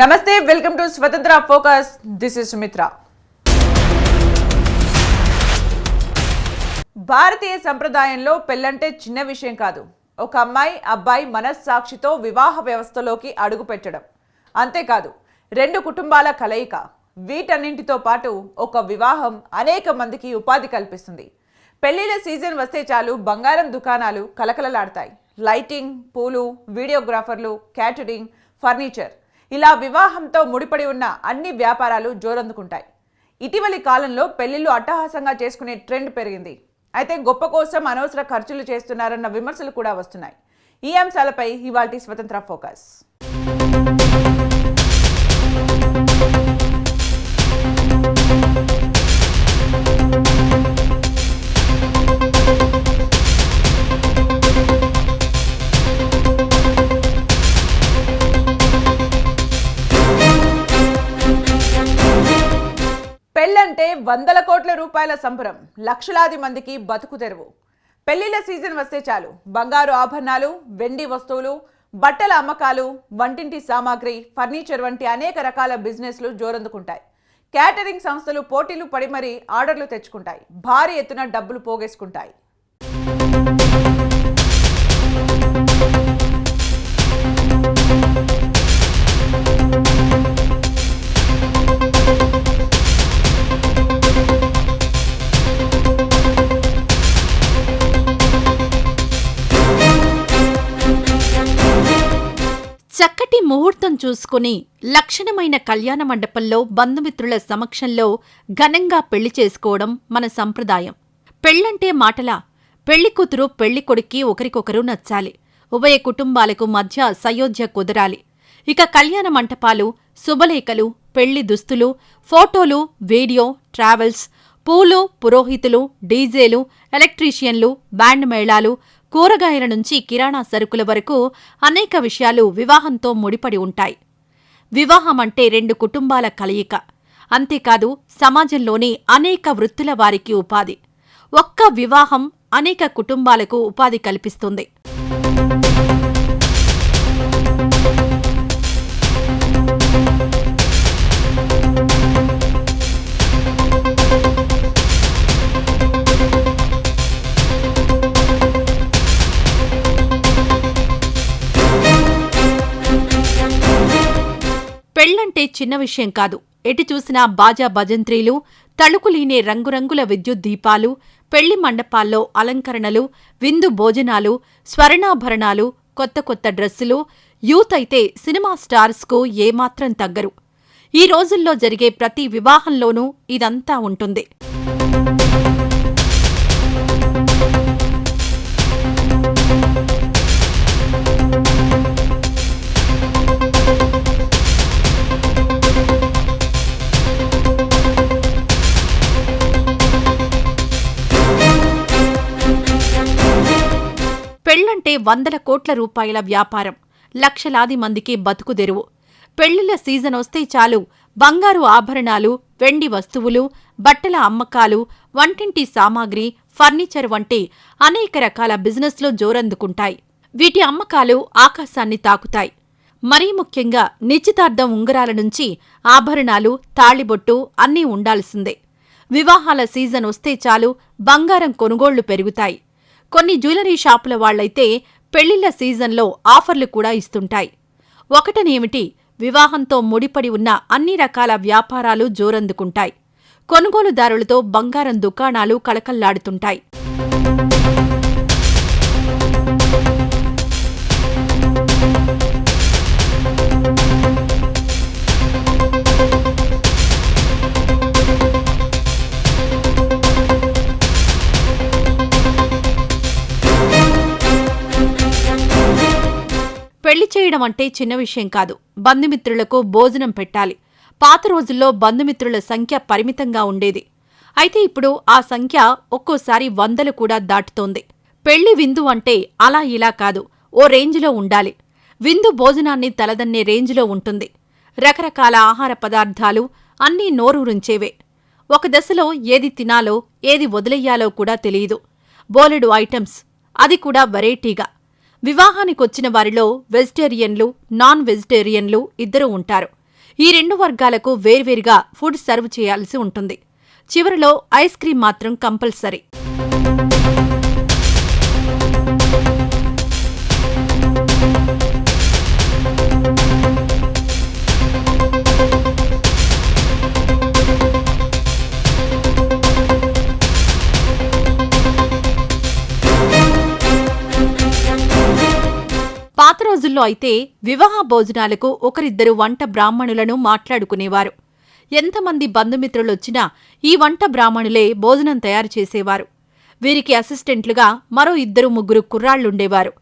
నమస్తే welcome to Swatantra focus. This is Sumitra. భారతీయ సంప్రదాయంలో పెళ్ళంటే చిన్న విషయం కాదు. ఒక అమ్మాయి అబ్బాయి మనస్సాక్షితో వివాహ వ్యవస్థలోకి అడుగు పెట్టడం. అంతేకాదు రెండు కుటుంబాల కలయిక. వీటన్నింటితో పాటు ఒక వివాహం అనేక మందికి ఉపాధి కల్పిస్తుంది. పెళ్ళిళ్ళ సీజన్ వస్తే చాలు బంగారం దుకాణాలు కలకలలాడతాయి. లైటింగ్ పూలు వీడియోగ్రాఫర్లు క్యాటరింగ్ ఫర్నిచర్. ఇలా వివాహంతో ముడిపడి ఉన్న అన్ని వ్యాపారాలు జోరందుకుంటాయి. ఇటీవలి కాలంలో పెళ్ళిళ్ళు అట్టహాసంగా చేసుకునే ట్రెండ్ పెరిగింది. అయితే గొప్ప కోసం అనవసర ఖర్చులు చేస్తున్నారన్న విమర్శలు కూడా వస్తున్నాయి. ఈ అంశాలపై ఇవాల్టి స్వతంత్ర ఫోకస్. వందల కోట్ల రూపాయల సంబరం. లక్షలాది మందికి బతుకు తెరువు. పెళ్ళిళ్ళ సీజన్ వస్తే చాలు. బంగారు ఆభరణాలు వెండి వస్తువులు బట్టల అమ్మకాలు వంటింటి సామాగ్రి ఫర్నిచర్ వంటి అనేక రకాల బిజినెస్లు జోరందుకుంటాయి. క్యాటరింగ్ సంస్థలు పోటీలు పడి మరీ ఆర్డర్లు తెచ్చుకుంటాయి. భారీ ఎత్తున డబ్బులు పోగేసుకుంటాయి. ముహూర్తం చూసుకుని లక్షణమైన కళ్యాణ మండపంలో బంధుమిత్రుల సమక్షంలో ఘనంగా పెళ్ళి చేసుకోవడం మన సంప్రదాయం. పెళ్ళంటే మాటలా. పెళ్ళి కూతురు పెళ్ళి కొడుక్కి ఒకరికొకరు నచ్చాలి. ఉభయ కుటుంబాలకు మధ్య సయోధ్య కుదరాలి. ఇక కళ్యాణ మంటపాలు శుభలేఖలు పెళ్ళి దుస్తులు ఫోటోలు వీడియో ట్రావెల్స్ పూలు పురోహితులు డీజేలు ఎలక్ట్రీషియన్లు బ్యాండ్ మేళాలు కూరగాయల నుంచి కిరాణా సరుకుల వరకు అనేక విషయాలు వివాహంతో ముడిపడి ఉంటాయి. వివాహం అంటే రెండు కుటుంబాల కలయిక. అంతేకాదు సమాజంలోని అనేక వృత్తుల వారికి ఉపాధి. ఒక్క వివాహం అనేక కుటుంబాలకు ఉపాధి కల్పిస్తుంది. అంటే చిన్న విషయం కాదు. ఎటు చూసినా బాజా భజంత్రీలు తళుకులీనే రంగురంగుల విద్యుత్ దీపాలు పెళ్ళి మండపాల్లో అలంకరణలు విందు భోజనాలు స్వర్ణాభరణాలు కొత్త కొత్త డ్రెస్సులు యూత్ అయితే సినిమా స్టార్స్కు ఏమాత్రం తగ్గరు. ఈ రోజుల్లో జరిగే ప్రతి వివాహంలోనూ ఇదంతా ఉంటుంది. పెళ్ళంటే వందల కోట్ల రూపాయల వ్యాపారం. లక్షలాది మందికి బతుకుదెరువు పెళ్ళిళ్ళ సీజన్ వస్తే చాలు. బంగారు ఆభరణాలు వెండి వస్తువులు బట్టల అమ్మకాలు వంటింటి సామాగ్రి ఫర్నిచర్ వంటి అనేక రకాల బిజినెస్లు జోరందుకుంటాయి. వీటి అమ్మకాలు ఆకాశాన్ని తాకుతాయి. మరీ ముఖ్యంగా నిశ్చితార్థం ఉంగరాల నుంచి ఆభరణాలు తాళిబొట్టు అన్నీ ఉండాల్సిందే. వివాహాల సీజన్ వస్తే చాలు బంగారం కొనుగోళ్ళు పెరుగుతాయి. కొన్ని జ్యువెలరీ షాపుల వాళ్ళైతే పెళ్ళిళ్ళ సీజన్లో ఆఫర్లు కూడా ఇస్తుంటాయి. ఒకటనేమిటి? వివాహంతో ముడిపడి ఉన్న అన్ని రకాల వ్యాపారాలు జోరందుకుంటాయి. కొనుగోలుదారులతో బంగారం దుకాణాలు కళకల్లాడుతుంటాయి పెళ్ళి చేయడం అంటే చిన్న విషయం కాదు. బంధుమిత్రులకు భోజనం పెట్టాలి. పాత రోజుల్లో బంధుమిత్రుల సంఖ్య పరిమితంగా ఉండేది. అయితే ఇప్పుడు ఆ సంఖ్య ఒక్కోసారి వందలు కూడా దాటుతోంది. పెళ్ళి విందు అంటే అలా ఇలా కాదు. ఓ రేంజ్లో ఉండాలి. విందు భోజనాన్ని తలదన్నే రేంజ్లో ఉంటుంది. రకరకాల ఆహార పదార్థాలు అన్నీ నోరూరుంచేవే. ఒక దశలో ఏది తినాలో ఏది వదిలెయ్యాలో కూడా తెలియదు. బోలెడు ఐటమ్స్ అది కూడా వెరైటీగా. వివాహానికొచ్చిన వారిలో వెజిటేరియన్లు నాన్ వెజిటేరియన్లు ఇద్దరూ ఉంటారు. ఈ రెండు వర్గాలకు వేర్వేరుగా ఫుడ్ సర్వ్ చేయాల్సి ఉంటుంది. చివరిలో ఐస్ క్రీం మాత్రం కంపల్సరీ. రోజుల్లో అయితే వివాహ భోజనాలకు ఒకరిద్దరు వంట బ్రాహ్మణులను మాట్లాడుకునేవారు. ఎంతమంది బంధుమిత్రులొచ్చినా ఈ వంట బ్రాహ్మణులే భోజనం తయారు చేసేవారు. వీరికి అసిస్టెంట్లుగా మరో ఇద్దరు ముగ్గురు కుర్రాళ్ళుండేవారు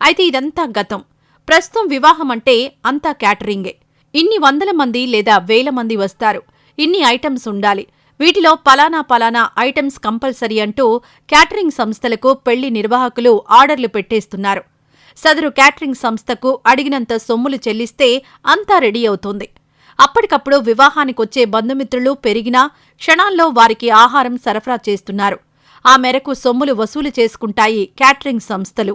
అయితే ఇదంతా గతం. ప్రస్తుతం వివాహం అంటే అంతా క్యాటరింగే. ఇన్ని వందల మంది లేదా వేల మంది వస్తారు. ఇన్ని ఐటమ్స్ ఉండాలి. వీటిలో పలానా పలానా ఐటమ్స్ కంపల్సరీ అంటూ క్యాటరింగ్ సంస్థలకు పెళ్ళి నిర్వాహకులు ఆర్డర్లు పెట్టేస్తున్నారు. సదరు క్యాటరింగ్ సంస్థకు అడిగినంత సొమ్ములు చెల్లిస్తే అంతా రెడీ అవుతుంది. అప్పటికప్పుడు వివాహానికొచ్చే బంధుమిత్రులు పెరిగినా క్షణాల్లో వారికి ఆహారం సరఫరా చేస్తున్నారు. ఆ మేరకు సొమ్ములు వసూలు చేసుకుంటాయి క్యాటరింగ్ సంస్థలు.